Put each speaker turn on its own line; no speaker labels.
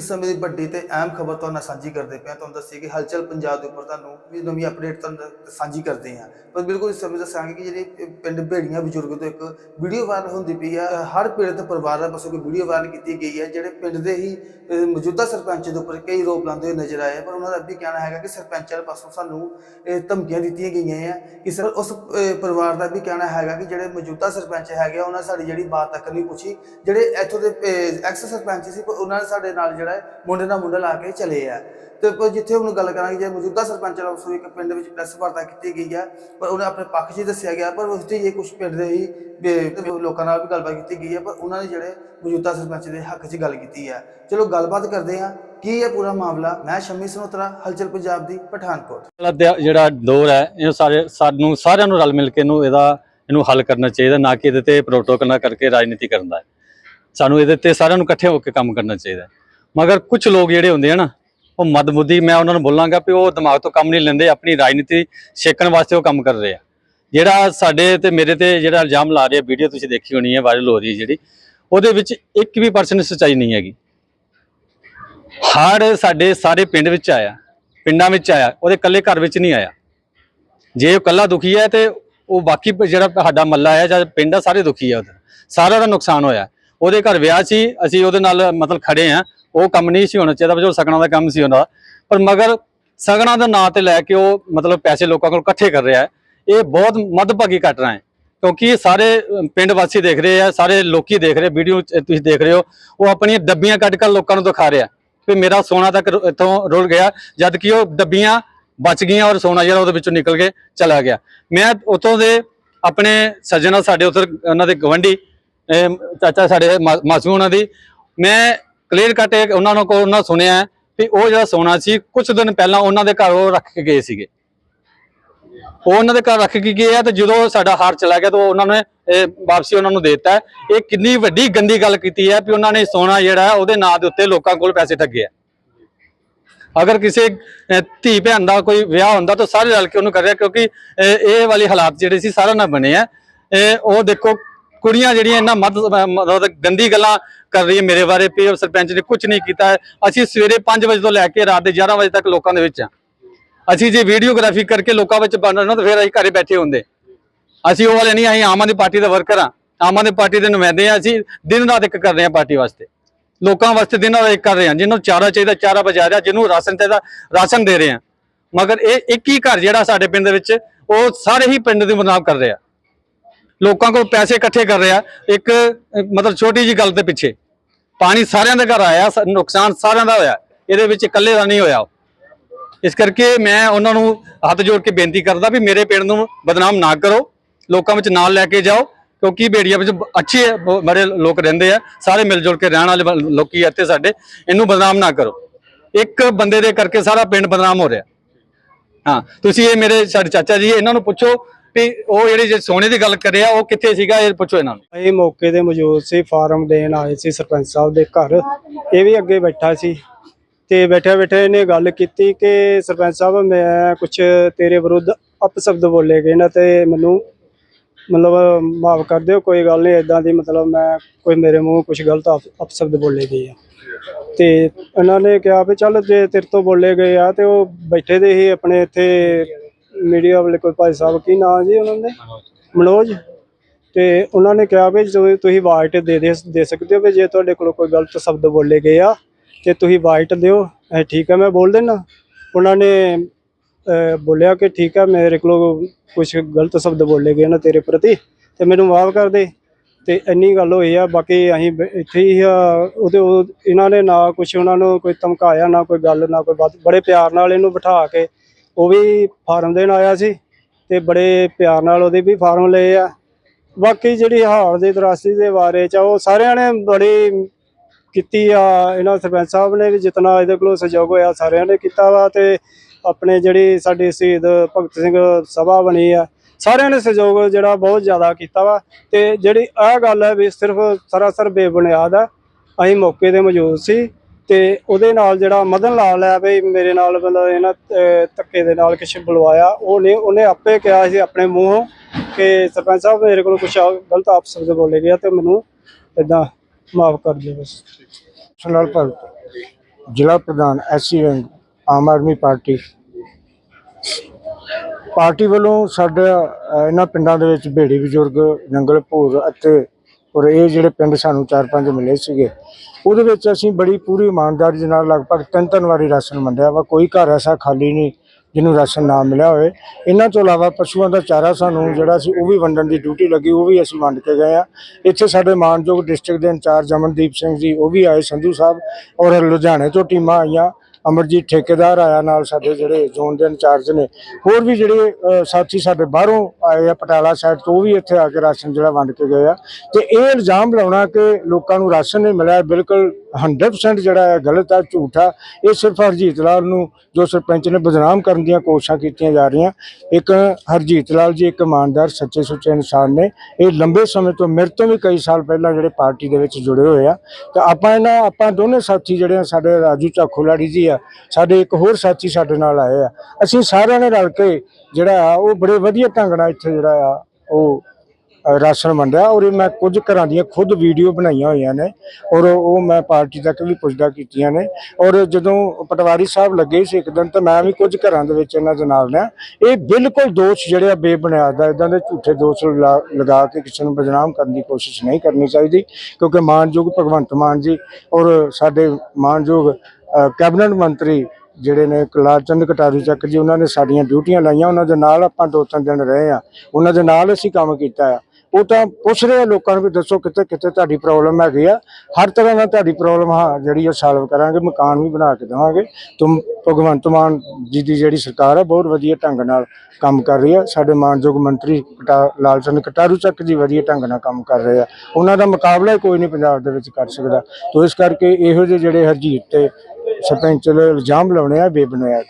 ਇਸ ਸਮੇਂ ਦੀ ਵੱਡੀ ਤੇ ਅਹਿਮ ਖਬਰ ਤੁਹਾਨੂੰ ਨਾਲ ਸਾਂਝੀ ਕਰਦੇ ਪਏ ਹਾਂ। ਤੁਹਾਨੂੰ ਦੱਸੀਏ ਕਿ ਹਲਚਲ ਪੰਜਾਬ ਦੇ ਉੱਪਰ ਤੁਹਾਨੂੰ ਵੀ ਨਵੀਂ ਅਪਡੇਟ ਤੁਹਾਨੂੰ ਸਾਂਝੀ ਕਰਦੇ ਹਾਂ। ਪਰ ਬਿਲਕੁਲ ਇਸ ਸਮੇਂ ਦੱਸਾਂਗੇ ਕਿ ਜਿਹੜੇ ਪਿੰਡ ਭੇੜੀਆਂ ਬਜ਼ੁਰਗ ਤੋਂ ਇੱਕ ਵੀਡੀਓ ਵਾਇਰਲ ਹੁੰਦੀ ਪਈ ਆ। ਹਰ ਪੀੜਤ ਪਰਿਵਾਰ ਦਾ ਪਾਸੋਂ ਕੋਈ ਵੀਡੀਓ ਵਾਇਰਲ ਕੀਤੀ ਗਈ ਹੈ ਜਿਹੜੇ ਪਿੰਡ ਦੇ ਹੀ ਮੌਜੂਦਾ ਸਰਪੰਚ ਦੇ ਉੱਪਰ ਕਈ ਰੋਪ ਲਾਉਂਦੇ ਹੋਏ ਨਜ਼ਰ ਆਏ ਪਰ ਉਹਨਾਂ ਦਾ ਵੀ ਕਹਿਣਾ ਹੈਗਾ ਕਿ ਸਰਪੰਚਾਂ ਦੇ ਪਾਸੋਂ ਸਾਨੂੰ ਇਹ ਧਮਕੀਆਂ ਦਿੱਤੀਆਂ ਗਈਆਂ ਆ। ਕਿ ਸਰ ਉਸ ਪਰਿਵਾਰ ਦਾ ਵੀ ਕਹਿਣਾ ਹੈਗਾ ਕਿ ਜਿਹੜੇ ਮੌਜੂਦਾ ਸਰਪੰਚ ਹੈਗੇ ਆ, ਉਹਨਾਂ ਸਾਡੀ ਜਿਹੜੀ ਬਾਤ ਤੱਕ ਨਹੀਂ ਪੁੱਛੀ। ਜਿਹੜੇ ਇੱਥੋਂ ਦੇ ਐਕਸ ਸਰਪੰਚ ਸੀ ਪਰ ਉਹਨਾਂ ਨੇ ਸਾਡੇ ਨਾਲ ਜਿਹੜਾ ਹੈ, ਮੁੰਡੇ ਨਾਲ ਮੁੰਡਾ ਲਾ ਕੇ ਚਲੇ ਆ। ਤੇ ਪਰ ਜਿੱਥੇ ਹੁਣ ਗੱਲ ਕਰਾਂਗੇ, ਜੇ ਮੌਜੂਦਾ ਸਰਪੰਚ ਨਾਲ ਉਸ ਇੱਕ ਪਿੰਡ ਵਿੱਚ ਪ੍ਰੈਸ ਵਾਰਤਾ ਕੀਤੀ ਗਈ ਹੈ ਪਰ ਉਹਨੇ ਆਪਣੇ ਪੱਖ 'ਚ ਦੱਸਿਆ ਗਿਆ, ਪਰ ਉਸ ਤੇ ਇਹ ਕੁਝ ਪਿੰਡ ਦੇ ਹੀ ਲੋਕਾਂ ਨਾਲ ਵੀ ਗੱਲਬਾਤ ਕੀਤੀ ਗਈ ਹੈ ਪਰ ਉਹਨਾਂ ਨੇ ਜਿਹੜੇ ਮੌਜੂਦਾ ਸਰਪੰਚ ਦੇ ਹੱਕ 'ਚ ਗੱਲ ਕੀਤੀ ਹੈ ਚਲੋ ਗੱਲਬਾਤ ਕਰਦੇ ਹਾਂ, ਕੀ ਹੈ ਪੂਰਾ ਮਾਮਲਾ? ਮੈਂ ਸ਼ਮੀ ਸਨੋਤਰਾ, ਹਲਚਲ ਪੰਜਾਬ ਦੀ ਪਠਾਨਕੋਟ।
ਜਿਹੜਾ ਦੌਰ ਹੈ, ਇਹ ਸਾਰੇ ਸਾਨੂੰ ਸਾਰਿਆਂ ਨੂੰ ਰਲ ਮਿਲ ਕੇ ਇਹਨੂੰ ਇਹਦਾ ਇਹਨੂੰ ਹੱਲ ਕਰਨਾ ਚਾਹੀਦਾ, ਨਾ ਕਿ ਇਹਦੇ ਤੇ ਪ੍ਰੋਟੋਕੋਲ ਨਾ ਕਰਕੇ ਰਾਜਨੀਤੀ ਕਰਨ ਦਾ। ਹੈ। ਸਾਨੂੰ ਇਹਦੇ ਤੇ ਸਾਰਿਆਂ ਨੂੰ ਇਕੱਠੇ ਹੋ ਕੇ ਕੰਮ ਕਰਨਾ ਚਾਹੀਦਾ। ਮਗਰ ਕੁਝ ਲੋਕ ਜਿਹੜੇ ਹੁੰਦੇ ਆ ਨਾ, ਉਹ ਮਦਮੁਦੀ, ਮੈਂ ਉਹਨਾਂ ਨੂੰ ਬੋਲਾਂਗਾ ਵੀ ਉਹ ਦਿਮਾਗ ਤੋਂ ਕੰਮ ਨਹੀਂ ਲੈਂਦੇ, ਆਪਣੀ ਰਾਜਨੀਤੀ ਛੇਕਣ ਵਾਸਤੇ ਉਹ ਕੰਮ ਕਰ ਰਹੇ ਆ। ਜਿਹੜਾ ਸਾਡੇ ਤੇ ਮੇਰੇ ਤੇ ਜਿਹੜਾ ਇਲਜ਼ਾਮ ਲਾ ਰਿਹਾ ਵੀਡੀਓ ਤੁਸੀਂ ਦੇਖੀ ਹੋਣੀ ਹੈ ਵਾਇਰਲ ਹੋ ਰਹੀ ਹੈ ਜਿਹੜੀ, ਉਹਦੇ ਵਿੱਚ ਇੱਕ ਵੀ ਪਰਸਨ ਸੱਚਾਈ ਨਹੀਂ ਹੈਗੀ। ਹੜ ਸਾਡੇ ਸਾਰੇ ਪਿੰਡ ਵਿੱਚ ਆਇਆ, ਪਿੰਡਾਂ ਵਿੱਚ ਆਇਆ, ਉਹਦੇ ਇਕੱਲੇ ਘਰ ਵਿੱਚ ਨਹੀਂ ਆਇਆ। ਜੇ ਉਹ ਇਕੱਲਾ ਦੁਖੀ ਹੈ ਤੇ ਉਹ ਬਾਕੀ ਜਿਹੜਾ ਸਾਡਾ ਮੱਲਾ ਹੈ ਜਾਂ ਪਿੰਡ ਆ, ਸਾਰੇ ਦੁਖੀ ਆ ਉਹਦਾ ਸਾਰਾ ਦਾ ਨੁਕਸਾਨ ਹੋਇਆ। ਉਹਦੇ ਘਰ ਵਿਆਹ ਸੀ, ਅਸੀਂ ਉਹਦੇ ਨਾਲ ਮਤਲਬ ਖੜੇ ਆ। ਉਹ ਕੰਮ ਨਹੀਂ ਸੀ ਹੋਣਾ ਚਾਹੀਦਾ ਵੀ ਉਹ ਸਗਣਾ ਦਾ ਕੰਮ ਸੀ ਉਹਦਾ ਪਰ ਮਗਰ ਸਗਣਾ ਦਾ ਨਾਂ ਤੇ ਲੈ ਕੇ ਉਹ ਮਤਲਬ ਪੈਸੇ ਲੋਕਾਂ ਕੋਲ ਇਕੱਠੇ ਕਰ ਰਿਹਾ ਹੈ। ਇਹ ਬਹੁਤ ਮੱਧਭਾਗੀ ਘਟਨਾ ਹੈ, ਕਿਉਂਕਿ ਇਹ ਸਾਰੇ ਪਿੰਡ ਵਾਸੀ ਦੇਖ ਰਹੇ ਆ, ਸਾਰੇ ਲੋਕੀ ਦੇਖ ਰਹੇ, ਵੀਡੀਓ ਤੁਸੀਂ ਦੇਖ ਰਹੇ ਹੋ, ਉਹ ਆਪਣੀਆਂ ਡੱਬੀਆਂ ਕੱਢ ਕੇ ਲੋਕਾਂ ਨੂੰ ਦਿਖਾ ਰਿਹਾ ਵੀ ਮੇਰਾ ਸੋਨਾ ਤੱਕ ਇੱਥੋਂ ਰੁਲ ਗਿਆ, ਜਦ ਕਿ ਉਹ ਡੱਬੀਆਂ ਬਚ ਗਈਆਂ ਔਰ ਸੋਨਾ ਜਿਹੜਾ ਉਹਦੇ ਵਿੱਚੋਂ ਨਿਕਲ ਕੇ ਚਲਾ ਗਿਆ। ਮੈਂ ਉਤੋਂ ਦੇ ਆਪਣੇ ਸੱਜਣਾ ਸਾਡੇ ਉਧਰ, ਉਹਨਾਂ ਦੇ ਗਵੰਡੀ ਚਾਚਾ ਸਾਡੇ ਮਾ- ਮਾਸੂ ਉਹਨਾਂ ਦੀ, ਮੈਂ ਕਲੀਅਰ ਕੱਟ ਇੱਕ ਉਹਨਾਂ ਨੂੰ ਕੋ ਉਹਨਾਂ ਸੁਣਿਆ ਵੀ ਉਹ ਜਿਹੜਾ ਸੋਨਾ ਸੀ ਕੁਝ ਦਿਨ ਪਹਿਲਾਂ ਉਹਨਾਂ ਦੇ ਘਰ ਉਹ ਰੱਖ ਕੇ ਗਏ ਸੀਗੇ। ਉਹ ਉਹਨਾਂ ਦੇ ਘਰ ਰੱਖ ਕੇ ਗਏ ਆ ਤੇ ਜਦੋਂ ਸਾਡਾ ਹਾਰ ਚਲਾ ਗਿਆ ਤਾਂ ਉਹਨਾਂ ਨੇ ਵਾਪਸੀ ਉਹਨਾਂ ਨੂੰ ਦੇ ਦਿੱਤਾ ਇਹ ਕਿੰਨੀ ਵੱਡੀ ਗੰਦੀ ਗੱਲ ਕੀਤੀ ਹੈ ਵੀ ਉਹਨਾਂ ਨੇ ਸੋਨਾ ਜਿਹੜਾ ਉਹਦੇ ਨਾਂ ਦੇ ਉੱਤੇ ਲੋਕਾਂ ਕੋਲ ਪੈਸੇ ਠੱਗੇ ਆ। ਅਗਰ ਕਿਸੇ ਧੀ ਭੈਣ ਦਾ ਕੋਈ ਵਿਆਹ ਹੁੰਦਾ ਤਾਂ ਸਾਰੇ ਰਲ ਕੇ ਉਹਨੂੰ ਕਰ ਰਿਹਾ ਕਿਉਂਕਿ ਇਹ ਵਾਲੀ ਹਾਲਾਤ ਜਿਹੜੇ ਸੀ ਸਾਰਿਆਂ ਨਾਲ ਬਣੇ ਆ। ਇਹ ਉਹ ਦੇਖੋ ਕੁੜੀਆਂ ਜਿਹੜੀਆਂ ਇਹਨਾਂ ਮੱਧ ਮਤਲਬ ਗੰਦੀ ਗੱਲਾਂ ਕਰ ਰਹੀ ਹੈ ਮੇਰੇ ਬਾਰੇ ਵੀ ਉਹ ਸਰਪੰਚ ਨੇ ਕੁਝ ਨਹੀਂ ਕੀਤਾ। ਅਸੀਂ ਸਵੇਰੇ 5 ਵਜੇ ਤੋਂ ਲੈ ਕੇ ਰਾਤ ਦੇ 11 ਵਜੇ ਤੱਕ ਲੋਕਾਂ ਦੇ ਵਿੱਚ ਆ ਅਸੀਂ ਜੇ ਵੀਡੀਓਗ੍ਰਾਫੀ ਕਰਕੇ ਲੋਕਾਂ ਵਿੱਚ ਬਣਨਾ ਤਾਂ ਫਿਰ ਅਸੀਂ ਘਰੇ ਬੈਠੇ ਹੁੰਦੇ। ਅਸੀਂ ਉਹ ਵਾਲੇ ਨਹੀਂ, ਅਸੀਂ ਆਮ ਆਦਮੀ ਪਾਰਟੀ ਦਾ ਵਰਕਰ ਆ ਆਮ ਆਦਮੀ ਪਾਰਟੀ ਦੇ ਨੁਮਾਇੰਦੇ ਆ ਅਸੀਂ ਦਿਨ ਰਾਤ ਇੱਕ ਕਰ ਰਹੇ ਹਾਂ ਪਾਰਟੀ ਵਾਸਤੇ। ਲੋਕਾਂ ਵਾਸਤੇ ਦਿਨ ਰਾਤ ਇੱਕ ਕਰ ਰਹੇ ਹਾਂ, ਜਿਹਨੂੰ ਚਾਰਾ ਚਾਹੀਦਾ, ਚਾਰਾ ਬਜਾ ਰਿਹਾ, ਜਿਹਨੂੰ ਰਾਸ਼ਨ ਚਾਹੀਦਾ, ਰਾਸ਼ਨ ਦੇ ਰਹੇ ਹਾਂ। ਮਗਰ ਇਹ ਇੱਕ ਹੀ ਘਰ ਜਿਹੜਾ ਸਾਡੇ ਪਿੰਡ ਦੇ ਵਿੱਚ, ਉਹ ਸਾਰੇ ਹੀ ਪਿੰਡ ਦੀ ਬਦਨਾਮ ਕਰ ਰਿਹਾ। ਲੋਕਾਂ ਕੋਲ ਪੈਸੇ ਇਕੱਠੇ ਕਰ ਰਿਹਾ। ਇੱਕ, ਮਤਲਬ ਛੋਟੀ ਜੀ ਗੱਲ ਦੇ ਪਿੱਛੇ। ਪਾਣੀ ਸਾਰਿਆਂ ਦੇ ਘਰ ਆਇਆ, ਸ- ਨੁਕਸਾਨ ਸਾਰਿਆਂ ਦਾ ਹੋਇਆ। ਇਹਦੇ ਵਿੱਚ ਇਕੱਲੇ ਦਾ ਨਹੀਂ ਹੋਇਆ ਇਸ ਕਰਕੇ ਮੈਂ ਉਹਨਾਂ ਨੂੰ ਹੱਥ ਜੋੜ ਕੇ ਬੇਨਤੀ ਕਰਦਾ ਵੀ ਮੇਰੇ ਪਿੰਡ ਨੂੰ ਬਦਨਾਮ ਨਾ ਕਰੋ। ਲੋਕਾਂ ਵਿੱਚ ਨਾਲ ਲੈ ਕੇ ਜਾਓ, ਕਿਉਂਕਿ ਬੇੜੀਆਂ ਵਿੱਚ ਅੱਛੇ ਬੜੇ ਲੋਕ ਰਹਿੰਦੇ ਆ। ਸਾਰੇ ਮਿਲ ਜੁਲ ਕੇ ਰਹਿਣ ਵਾਲੇ ਬ- ਲੋਕੀ ਇੱਥੇ ਸਾਡੇ। ਇਹਨੂੰ ਬਦਨਾਮ ਨਾ ਕਰੋ। ਇੱਕ ਬੰਦੇ ਦੇ ਕਰਕੇ ਸਾਰਾ ਪਿੰਡ ਬਦਨਾਮ ਹੋ ਰਿਹਾ। ਹਾਂ, ਤੁਸੀਂ ਇਹ ਮੇਰੇ ਸਾਡੇ ਚਾਚਾ ਜੀ, ਇਹਨਾਂ ਨੂੰ ਪੁੱਛੋ ਵੀ ਉਹ ਜਿਹੜੇ ਜੇ ਸੋਨੇ ਦੀ ਗੱਲ ਕਰਿਆ, ਉਹ ਕਿੱਥੇ ਸੀਗਾ? ਇਹ ਪੁੱਛੋ ਇਹਨਾਂ ਨੂੰ।
ਅਸੀਂ ਮੌਕੇ ਤੇ ਮੌਜੂਦ ਸੀ, ਫਾਰਮ ਦੇਣ ਆਏ ਸੀ ਸਰਪੰਚ ਸਾਹਿਬ ਦੇ ਘਰ। ਇਹ ਵੀ ਅੱਗੇ ਬੈਠਾ ਸੀ ਤੇ ਬੈਠੇ ਬੈਠੇ ਇਹਨੇ ਗੱਲ ਕੀਤੀ ਕਿ ਸਰਪੰਚ ਸਾਹਿਬ, ਮੈਂ ਕੁਝ ਤੇਰੇ ਵਿਰੁੱਧ ਅਪਸ਼ਬਦ ਬੋਲੇ ਗਏ ਨਾ ਤੇ ਮੈਨੂੰ ਮਤਲਬ ਮਾਫ ਕਰ ਦਿਓ, ਕੋਈ ਗੱਲ ਨਹੀਂ ਇਦਾਂ ਦੀ ਮਤਲਬ ਮੈਂ ਕੋਈ ਮੇਰੇ ਮੂੰਹ ਕੁਝ ਗਲਤ ਅਪ- ਅਪਸ਼ਬਦ ਬੋਲੇ ਗਏ ਆ। ਤੇ ਇਹਨਾਂ ਨੇ ਕਿਹਾ ਵੀ ਚੱਲ ਜੇ ਤੇਰੇ ਤੋਂ ਬੋਲੇ ਗਏ ਆ ਤੇ ਉਹ ਬੈਠੇ ਦੇ ਹੀ ਆਪਣੇ ਇੱਥੇ ਮੀਡੀਆ ਵਾਲੇ ਕੋਈ ਭਾਈ ਸਾਹਿਬ ਕੀ ਨਾਂ ਜੀ ਉਹਨਾਂ ਦੇ? ਮਨੋਜ ਤੇ ਉਹਨਾਂ ਨੇ ਕਿਹਾ ਵੀ ਜੋ ਤੁਸੀਂ ਵਾਈਟ ਦੇ ਦੇ ਦੇ ਸਕਦੇ ਹੋ ਵੀ ਜੇ ਤੁਹਾਡੇ ਕੋਲ ਕੋਈ ਗਲਤ ਸ਼ਬਦ ਬੋਲੇ ਗਏ ਆ ਤੇ ਤੁਸੀਂ ਵਾਈਟ ਦਿਓ। ਇਹ ਠੀਕ ਹੈ ਮੈਂ ਬੋਲ ਦੇਣਾ ਉਹਨਾਂ ਨੇ ਬੋਲਿਆ ਕਿ ਠੀਕ ਹੈ ਮੇਰੇ ਕੋਲ ਕੁਝ ਗਲਤ ਸ਼ਬਦ ਬੋਲੇ ਗਏ ਨਾ ਤੇਰੇ ਪ੍ਰਤੀ ਤੇ ਮੈਨੂੰ ਮਾਫ ਕਰ ਦੇ। ਤੇ ਇੰਨੀ ਗੱਲ ਹੋਈ ਆ ਬਾਕੀ ਅਸੀਂ ਇੱਥੇ ਹੀ ਆ, ਉਹਦੇ ਉਹ- ਇਹਨਾਂ ਨੇ ਨਾ ਕੁਝ ਉਹਨਾਂ ਨੂੰ ਕੋਈ ਧਮਕਾਇਆ ਨਾ ਕੋਈ ਗੱਲ ਨਾ ਕੋਈ ਬਾਤ ਬੜੇ ਪਿਆਰ ਨਾਲ ਇਹਨੂੰ ਬਿਠਾ ਕੇ ਉਹ ਵੀ ਫਾਰਮ ਦੇਣ ਆਇਆ ਸੀ ਤੇ ਬੜੇ ਪਿਆਰ ਨਾਲ ਉਹਦੇ ਵੀ ਫਾਰਮ ਲਏ ਆ। ਬਾਕੀ ਜਿਹੜੀ ਹਾਰ ਦੀ ਤਰਾਸੀ ਦੇ ਬਾਰੇ ਚ ਆ, ਉਹ ਸਾਰਿਆਂ ਨੇ ਬੜੀ ਕੀਤੀ ਆ। ਇਹਨਾਂ ਸਰਪੰਚ ਸਾਹਿਬ ਨੇ ਵੀ ਜਿਤਨਾ ਇਹਦੇ ਕੋਲੋਂ ਸਹਿਯੋਗ ਹੋਇਆ ਸਾਰਿਆਂ ਨੇ ਕੀਤਾ ਵਾ ਤੇ ਆਪਣੇ ਜਿਹੜੀ ਸਾਡੀ ਸ਼ਹੀਦ ਭਗਤ ਸਿੰਘ ਸਭਾ ਬਣੀ ਆ ਸਾਰਿਆਂ ਨੇ ਸਹਿਯੋਗ ਜਿਹੜਾ ਬਹੁਤ ਜ਼ਿਆਦਾ ਕੀਤਾ ਵਾ। ਤੇ ਜਿਹੜੀ ਇਹ ਗੱਲ ਹੈ ਵੀ ਸਿਰਫ ਸਰਾਸਰ ਬੇਬੁਨਿਆਦ ਆ। ਅਸੀਂ ਮੌਕੇ ਤੇ ਮੌਜੂਦ ਸੀ। ਤੇ ਉਹਦੇ ਨਾਲ ਜਿਹੜਾ ਮਦਨ ਲਾਲ ਹੈ ਵੀ ਮੇਰੇ ਨਾਲ ਮਤਲਬ ਇਹਨਾਂ ਧੱਕੇ ਦੇ ਨਾਲ ਕੁਛ ਬੁਲਵਾਇਆ, ਉਹਨੇ ਉਹਨੇ ਆਪੇ ਕਿਹਾ ਸੀ ਆਪਣੇ ਮੂੰਹੋਂ ਕਿ ਸਰਪੰਚ ਸਾਹਿਬ, ਮੇਰੇ ਕੋਲ ਕੁਝ ਗਲਤ ਆਪ ਸ਼ਬਦ ਬੋਲੇ ਗਿਆ ਤੇ ਮੈਨੂੰ ਇਦਾਂ ਮਾਫ ਕਰ ਦਿਓ ਬਸ।
ਸੁਨਾਲ ਭਗਤ, ਜ਼ਿਲ੍ਹਾ ਪ੍ਰਧਾਨ, SC wing Aam Aadmi party. Party ਵੱਲੋਂ ਸਾਡੇ ਇਹਨਾਂ ਪਿੰਡਾਂ ਦੇ ਵਿੱਚ ਭੇੜੀ ਬਜ਼ੁਰਗ ਜੰਗਲਪੁਰ ਅਤੇ ਔਰ ਇਹ ਜਿਹੜੇ ਪਿੰਡ ਸਾਨੂੰ ਚਾਰ ਪੰਜ ਮਿਲੇ ਸੀਗੇ, ਉਹਦੇ ਵਿੱਚ ਅਸੀਂ ਬੜੀ ਪੂਰੀ ਇਮਾਨਦਾਰੀ ਦੇ ਨਾਲ ਲਗਭਗ ਤਿੰਨ ਤਿੰਨ ਵਾਰੀ ਰਾਸ਼ਨ ਵੰਡਿਆ ਵਾ, ਕੋਈ ਘਰ ਐਸਾ ਖਾਲੀ ਨਹੀਂ ਜਿਹਨੂੰ ਰਾਸ਼ਨ ਨਾ ਮਿਲਿਆ ਹੋਵੇ। ਇਹਨਾਂ ਤੋਂ ਇਲਾਵਾ ਪਸ਼ੂਆਂ ਦਾ ਚਾਰਾ ਸਾਨੂੰ ਜਿਹੜਾ ਸੀ ਉਹ ਵੀ ਵੰਡਣ ਦੀ ਡਿਊਟੀ ਲੱਗੀ, ਉਹ ਵੀ ਅਸੀਂ ਵੰਡ ਕੇ ਗਏ ਆ। ਇੱਥੇ ਸਾਡੇ ਮਾਨਯੋਗ ਡਿਸਟ੍ਰਿਕਟ ਦੇ ਇੰਚਾਰਜ ਅਮਨਦੀਪ ਸਿੰਘ ਜੀ, ਉਹ ਵੀ ਆਏ, ਸੰਧੂ ਸਾਹਿਬ ਔਰ ਲੁਧਿਆਣੇ ਤੋਂ ਟੀਮਾਂ ਆਈਆਂ। ਅਮਰਜੀਤ ਠੇਕੇਦਾਰ ਆਇਆ ਨਾਲ ਸਾਡੇ ਜਿਹੜੇ ਜ਼ੋਨ ਦੇ ਇੰਚਾਰਜ ਨੇ, ਹੋਰ ਵੀ ਜਿਹੜੇ ਸਾਥੀ ਸਾਡੇ ਬਾਹਰੋਂ ਆਏ ਆ ਪਟਿਆਲਾ ਸਾਈਡ ਤੋਂ, ਉਹ ਵੀ ਇੱਥੇ ਆ ਕੇ ਰਾਸ਼ਨ ਜਿਹੜਾ ਵੰਡ ਕੇ ਗਏ ਆ। ਤੇ ਇਹ ਇਲਜ਼ਾਮ ਲਾਉਣਾ ਕਿ ਲੋਕਾਂ ਨੂੰ ਰਾਸ਼ਨ ਨਹੀਂ ਮਿਲਿਆ ਬਿਲਕੁਲ 100% ਜਿਹੜਾ ਹੈ, ਗਲਤ ਹੈ, ਝੂਠਾ ਇਹ ਸਿਰਫ ਹਰਜੀਤ ਲਾਲ ਨੂੰ ਜੋ ਸਰਪੰਚ ਨੇ ਬਦਨਾਮ ਕਰਨ ਦੀਆਂ ਕੋਸ਼ਿਸ਼ਾਂ ਕੀਤੀਆਂ ਜਾ ਰਹੀਆਂ, ਇੱਕ ਹਰਜੀਤ ਲਾਲ ਜੀ, ਇੱਕ ਇਮਾਨਦਾਰ, ਸੱਚੇ ਸੁੱਚੇ ਇਨਸਾਨ ਨੇ। ਇਹ ਲੰਬੇ ਸਮੇਂ ਤੋਂ ਮੇਰੇ ਤੋਂ ਵੀ ਕਈ ਸਾਲ ਪਹਿਲਾਂ ਜਿਹੜੇ ਪਾਰਟੀ ਦੇ ਵਿੱਚ ਜੁੜੇ ਹੋਏ ਆ। ਤੇ ਆਪਾਂ ਇਹਨਾਂ, ਆਪਾਂ ਦੋਨੇ ਸਾਥੀ ਜਿਹੜੇ ਆ, ਸਾਡੇ ਰਾਜੂ ਚਾਖੋਲਾੜੀ ਜੀ ਆ, ਸਾਡੇ ਇੱਕ ਹੋਰ ਸਾਥੀ ਸਾਡੇ ਨਾਲ ਆਏ ਆ। ਅਸੀਂ ਸਾਰਿਆਂ ਨੇ ਰਲ ਕੇ ਜਿਹੜਾ ਆ, ਉਹ ਬੜੇ ਵਧੀਆ ਢੰਗ ਨਾਲ ਇੱਥੇ ਜਿਹੜਾ ਆ, ਉਹ ਰਾਸ਼ਨ ਵੰਡਿਆ ਔਰ ਇਹ ਮੈਂ ਕੁਝ ਘਰਾਂ ਦੀਆਂ ਖੁਦ ਵੀਡੀਓ ਬਣਾਈਆਂ ਹੋਈਆਂ ਨੇ ਔਰ ਉਹ ਮੈਂ ਪਾਰਟੀ ਤੱਕ ਵੀ ਪੁੱਛਦਾ ਕੀਤੀਆਂ ਨੇ ਔਰ ਜਦੋਂ ਪਟਵਾਰੀ ਸਾਹਿਬ ਲੱਗੇ ਸੀ ਇੱਕ ਦਿਨ ਤਾਂ ਮੈਂ ਵੀ ਕੁਝ ਘਰਾਂ ਦੇ ਵਿੱਚ ਇਹਨਾਂ ਦੇ ਨਾਲ ਨੇ ਇਹ ਬਿਲਕੁਲ ਦੋਸ਼ ਜਿਹੜੇ ਆ ਬੇਬੁਨਿਆਦ ਆ ਇਦਾਂ ਦੇ ਝੂਠੇ ਦੋਸ਼ ਲਾ- ਲਗਾ ਕੇ ਕਿਸੇ ਨੂੰ ਬਦਨਾਮ ਕਰਨ ਦੀ ਕੋਸ਼ਿਸ਼ ਨਹੀਂ ਕਰਨੀ ਚਾਹੀਦੀ ਕਿਉਂਕਿ ਮਾਨਯੋਗ ਭਗਵੰਤ ਮਾਨ ਜੀ ਔਰ ਸਾਡੇ ਮਾਨਯੋਗ ਕੈਬਨਿਟ ਮੰਤਰੀ ਜਿਹੜੇ ਨੇ ਕਲਾਰ ਚੰਦ ਕਟਾਰੀ ਚੱਕ ਜੀ, ਉਹਨਾਂ ਨੇ ਸਾਡੀਆਂ ਡਿਊਟੀਆਂ ਲਾਈਆਂ, ਉਹਨਾਂ ਦੇ ਨਾਲ ਆਪਾਂ ਦੋ ਤਿੰਨ ਦਿਨ ਰਹੇ ਆ ਉਹਨਾਂ ਦੇ ਨਾਲ ਅਸੀਂ ਕੰਮ ਕੀਤਾ ਆ। ਉਹ ਤਾਂ ਪੁੱਛ ਰਹੇ ਆ ਲੋਕਾਂ ਨੂੰ ਵੀ ਦੱਸੋ ਕਿੱਥੇ ਕਿੱਥੇ ਤੁਹਾਡੀ ਪ੍ਰੋਬਲਮ ਹੈਗੀ ਆ। ਹਰ ਤਰ੍ਹਾਂ ਨਾਲ ਤੁਹਾਡੀ ਪ੍ਰੋਬਲਮ ਹਾਂ ਜਿਹੜੀ ਉਹ ਸੋਲਵ ਕਰਾਂਗੇ, ਮਕਾਨ ਵੀ ਬਣਾ ਕੇ ਦੇਵਾਂਗੇ। ਤੁਮ ਭਗਵੰਤ ਮਾਨ ਜੀ ਦੀ ਜਿਹੜੀ ਸਰਕਾਰ ਆ, ਬਹੁਤ ਵਧੀਆ ਢੰਗ ਨਾਲ ਕੰਮ ਕਰ ਰਹੀ ਆ। ਸਾਡੇ ਮਾਨਯੋਗ ਮੰਤਰੀ ਕਟਾ- ਲਾਲ ਚੰਦ ਕਟਾਰੂ ਚੱਕ ਜੀ ਵਧੀਆ ਢੰਗ ਨਾਲ ਕੰਮ ਕਰ ਰਹੇ ਆ। ਉਹਨਾਂ ਦਾ ਮੁਕਾਬਲਾ ਹੀ ਕੋਈ ਨਹੀਂ ਪੰਜਾਬ ਦੇ ਵਿੱਚ ਕਰ ਸਕਦਾ। ਤੋ ਇਸ ਕਰਕੇ ਇਹੋ ਜਿਹੇ ਜਿਹੜੇ ਹਰਜੀਤ ਤੇ ਸਰਪੰਚ ਇਲਜ਼ਾਮ ਲਾਉਣੇ ਆ, ਬੇਬੁਨਿਆਦ।